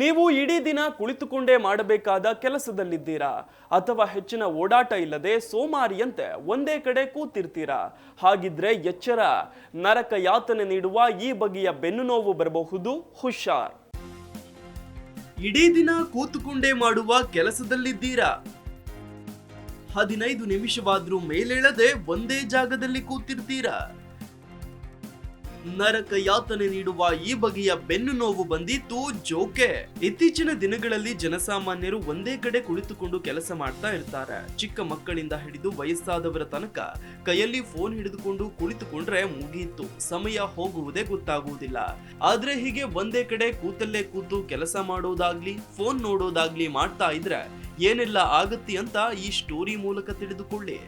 ನೀವು ಇಡೀ ದಿನ ಕುಳಿತುಕೊಂಡೇ ಮಾಡಬೇಕಾದ ಕೆಲಸದಲ್ಲಿದ್ದೀರಾ? ಅಥವಾ ಹೆಚ್ಚಿನ ಓಡಾಟ ಇಲ್ಲದೆ ಸೋಮಾರಿಯಂತೆ ಒಂದೇ ಕಡೆ ಕೂತಿರ್ತೀರಾ? ಹಾಗಿದ್ರೆ ಎಚ್ಚರ, ನರಕ ಯಾತನೆ ನೀಡುವ ಈ ಬಗೆಯ ಬೆನ್ನು ನೋವು ಬರಬಹುದು, ಹುಷಾರ್. ಇಡೀ ದಿನ ಕೂತುಕೊಂಡೇ ಮಾಡುವ ಕೆಲಸದಲ್ಲಿದ್ದೀರಾ? ಹದಿನೈದು ನಿಮಿಷವಾದ್ರೂ ಮೇಲೇಳದೆ ಒಂದೇ ಜಾಗದಲ್ಲಿ ಕೂತಿರ್ತೀರಾ? ನರಕ ಯಾತನೆ ನೀಡುವ ಈ ಬಗೆಯ ಬೆನ್ನು ನೋವು ಬಂದಿತ್ತು ಜೋಕೆ. ಇತ್ತೀಚಿನ ದಿನಗಳಲ್ಲಿ ಜನಸಾಮಾನ್ಯರು ಒಂದೇ ಕಡೆ ಕುಳಿತುಕೊಂಡು ಕೆಲಸ ಮಾಡ್ತಾ ಇರ್ತಾರೆ. ಚಿಕ್ಕ ಮಕ್ಕಳಿಂದ ಹಿಡಿದು ವಯಸ್ಸಾದವರ ತನಕ ಕೈಯಲ್ಲಿ ಫೋನ್ ಹಿಡಿದುಕೊಂಡು ಕುಳಿತುಕೊಂಡ್ರೆ ಮುಗಿಯಿತು ಸಮಯ ಹೋಗುವುದೇ ಗೊತ್ತಾಗುವುದಿಲ್ಲ. ಆದ್ರೆ ಹೀಗೆ ಒಂದೇ ಕಡೆ ಕೂತಲ್ಲೇ ಕೂತು ಕೆಲಸ ಮಾಡೋದಾಗ್ಲಿ, ಫೋನ್ ನೋಡೋದಾಗ್ಲಿ ಮಾಡ್ತಾ ಇದ್ರೆ ಏನೆಲ್ಲ ಆಗತ್ತೆ ಅಂತ ಈ ಸ್ಟೋರಿ ಮೂಲಕ ತಿಳಿದುಕೊಳ್ಳಿ.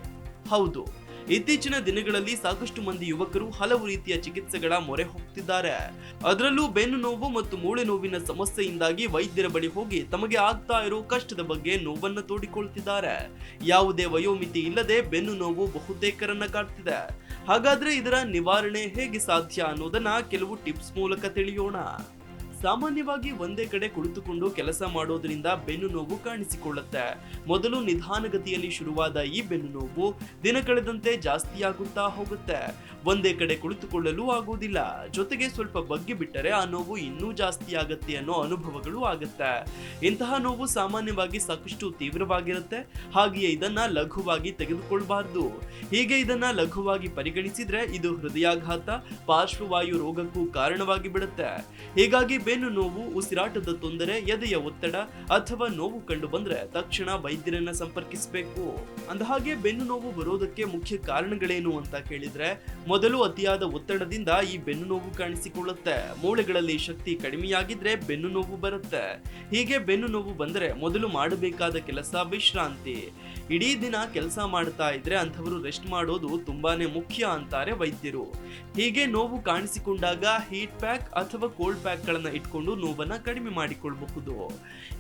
ಹೌದು. ಇತ್ತೀಚಿನ ದಿನಗಳಲ್ಲಿ ಸಾಕಷ್ಟು ಮಂದಿ ಯುವಕರು ಹಲವು ರೀತಿಯ ಚಿಕಿತ್ಸೆಗಳ ಮೊರೆ ಹೋಗ್ತಿದ್ದಾರೆ. ಅದರಲ್ಲೂ ಬೆನ್ನು ನೋವು ಮತ್ತು ಮೂಳೆ ನೋವಿನ ಸಮಸ್ಯೆಯಿಂದಾಗಿ ವೈದ್ಯರ ಬಳಿ ಹೋಗಿ ತಮಗೆ ಆಗ್ತಾ ಇರೋ ಕಷ್ಟದ ಬಗ್ಗೆ ನೋವನ್ನು ತೋಡಿಕೊಳ್ತಿದ್ದಾರೆ. ಯಾವುದೇ ವಯೋಮಿತಿ ಇಲ್ಲದೆ ಬೆನ್ನು ನೋವು ಬಹುತೇಕರನ್ನ ಕಾಡ್ತಿದೆ ಹಾಗಾದ್ರೆ ಇದರ ನಿವಾರಣೆ ಹೇಗೆ ಸಾಧ್ಯ ಅನ್ನೋದನ್ನ ಕೆಲವು ಟಿಪ್ಸ್ ಮೂಲಕ ತಿಳಿಯೋಣ. ಸಾಮಾನ್ಯವಾಗಿ ಒಂದೇ ಕಡೆ ಕುಳಿತುಕೊಂಡು ಕೆಲಸ ಮಾಡೋದ್ರಿಂದ ಬೆನ್ನು ನೋವು ಕಾಣಿಸಿಕೊಳ್ಳುತ್ತೆ. ಮೊದಲು ನಿಧಾನಗತಿಯಲ್ಲಿ ಶುರುವಾದ ಈ ಬೆನ್ನು ನೋವು ದಿನ ಕಳೆದಂತೆ ಜಾಸ್ತಿಯಾಗುತ್ತಾ ಹೋಗುತ್ತೆ. ಒಂದೇ ಕಡೆ ಕುಳಿತುಕೊಳ್ಳಲು ಆಗುವುದಿಲ್ಲ. ಜೊತೆಗೆ ಸ್ವಲ್ಪ ಬಗ್ಗಿ ಬಿಟ್ಟರೆ ಆ ನೋವು ಇನ್ನೂ ಜಾಸ್ತಿ ಆಗತ್ತೆ ಅನ್ನೋ ಅನುಭವಗಳು ಆಗುತ್ತೆ. ಇಂತಹ ನೋವು ಸಾಮಾನ್ಯವಾಗಿ ಸಾಕಷ್ಟು ತೀವ್ರವಾಗಿರುತ್ತೆ. ಹಾಗೆಯೇ ಇದನ್ನ ಲಘುವಾಗಿ ತೆಗೆದುಕೊಳ್ಬಾರ್ದು. ಹೀಗೆ ಇದನ್ನ ಲಘುವಾಗಿ ಪರಿಗಣಿಸಿದ್ರೆ ಇದು ಹೃದಯಾಘಾತ, ಪಾರ್ಶ್ವವಾಯು ರೋಗಕ್ಕೂ ಕಾರಣವಾಗಿ ಬಿಡುತ್ತೆ. ಹೀಗಾಗಿ ಬೆನ್ನು ನೋವು, ಉಸಿರಾಟದ ತೊಂದರೆ, ಎದೆಯ ಒತ್ತಡ ಅಥವಾ ನೋವು ಕಂಡು ಬಂದ್ರೆ ತಕ್ಷಣ ವೈದ್ಯರನ್ನ ಸಂಪರ್ಕಿಸಬೇಕು. ಅಂದಹಾಗೆ ಬೆನ್ನು ನೋವು ಬರೋದಕ್ಕೆ ಮುಖ್ಯ ಕಾರಣಗಳೇನು ಅಂತ ಕೇಳಿದ್ರೆ, ಮೊದಲು ಅತಿಯಾದ ಒತ್ತಡದಿಂದ ಈ ಬೆನ್ನು ನೋವು ಕಾಣಿಸಿಕೊಳ್ಳುತ್ತೆ. ಮೂಳೆಗಳಲ್ಲಿ ಶಕ್ತಿ ಕಡಿಮೆಯಾಗಿದ್ರೆ ಬೆನ್ನು ನೋವು ಬರುತ್ತೆ. ಹೀಗೆ ಬೆನ್ನು ನೋವು ಬಂದ್ರೆ ಮೊದಲು ಮಾಡಬೇಕಾದ ಕೆಲಸ ವಿಶ್ರಾಂತಿ. ಇಡೀ ದಿನ ಕೆಲಸ ಮಾಡ್ತಾ ಇದ್ರೆ ಅಂಥವರು ರೆಸ್ಟ್ ಮಾಡೋದು ತುಂಬಾನೇ ಮುಖ್ಯ ಅಂತಾರೆ ವೈದ್ಯರು. ಹೀಗೆ ನೋವು ಕಾಣಿಸಿಕೊಂಡಾಗ ಹೀಟ್ ಪ್ಯಾಕ್ ಅಥವಾ ಕೋಲ್ಡ್ ಪ್ಯಾಕ್ ಗಳನ್ನ ಇಟ್ಕೊಂಡು ನೋವನ್ನ ಕಡಿಮೆ ಮಾಡಿಕೊಳ್ಳಬಹುದು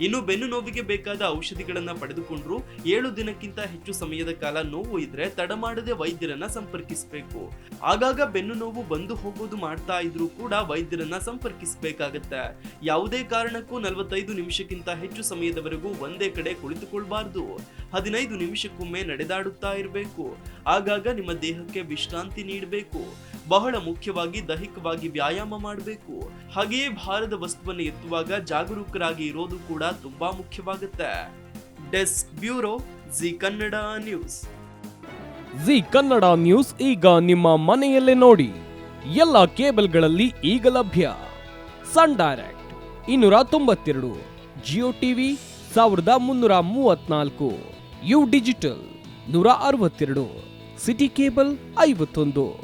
ಇನ್ನು ಬೆನ್ನು ನೋವಿಗೆ ಬೇಕಾದ ಔಷಧಿಗಳನ್ನ ಪಡೆದುಕೊಂಡ್ರು ಏಳು ದಿನಕ್ಕಿಂತ ಹೆಚ್ಚು ಸಮಯದ ಕಾಲ ನೋವು ಇದ್ರೆ ತಡ ಮಾಡದೆ ವೈದ್ಯರನ್ನ ಸಂಪರ್ಕಿಸಬೇಕು. ಆಗಾಗ ಬೆನ್ನು ನೋವು ಬಂದು ಹೋಗೋದು ಮಾಡ್ತಾ ಇದ್ರೂ ಕೂಡ ವೈದ್ಯರನ್ನ ಸಂಪರ್ಕಿಸಬೇಕಾಗತ್ತೆ. ಯಾವುದೇ ಕಾರಣಕ್ಕೂ ನಲವತ್ತೈದು ನಿಮಿಷಕ್ಕಿಂತ ಹೆಚ್ಚು ಸಮಯದವರೆಗೂ ಒಂದೇ ಕಡೆ ಕುಳಿತುಕೊಳ್ಬಾರ್ದು. ಹದಿನೈದು ನಿಮಿಷಕ್ಕೊಮ್ಮೆ ನಡೆದಾಡುತ್ತಾ ಇರಬೇಕು. ಆಗಾಗ ನಿಮ್ಮ ದೇಹಕ್ಕೆ ವಿಶ್ರಾಂತಿ ನೀಡಬೇಕು. ಬಹಳ ಮುಖ್ಯವಾಗಿ ದೈಹಿಕವಾಗಿ ವ್ಯಾಯಾಮ ಮಾಡಬೇಕು. ಹಾಗೆಯೇ ಭಾರದ ವಸ್ತುವನ್ನು ಎತ್ತುವಾಗ ಜಾಗರೂಕರಾಗಿ ಇರೋದು ಕೂಡ ತುಂಬಾ ಮುಖ್ಯವಾಗುತ್ತೆ. Desk bureau, Zee Kannada news. Zee Kannada news ಈಗ ನಿಮ್ಮ ಮನೆಯಲ್ಲೇ ನೋಡಿ. ಎಲ್ಲ ಕೇಬಲ್ಗಳಲ್ಲಿ ಈಗ ಲಭ್ಯ. ಸನ್ ಡೈರೆಕ್ಟ್ ಇನ್ನೂರ ತೊಂಬತ್ತೆರಡು, ಜಿಯೋ ಟಿವಿ ಸಾವಿರದ ಮುನ್ನೂರ ಮೂವತ್ನಾಲ್ಕು ಯು ಡಿಜಿಟಲ್ ನೂರ ಅರವತ್ತೆರಡು, ಸಿಟಿ ಕೇಬಲ್ ಐವತ್ತೊಂದು.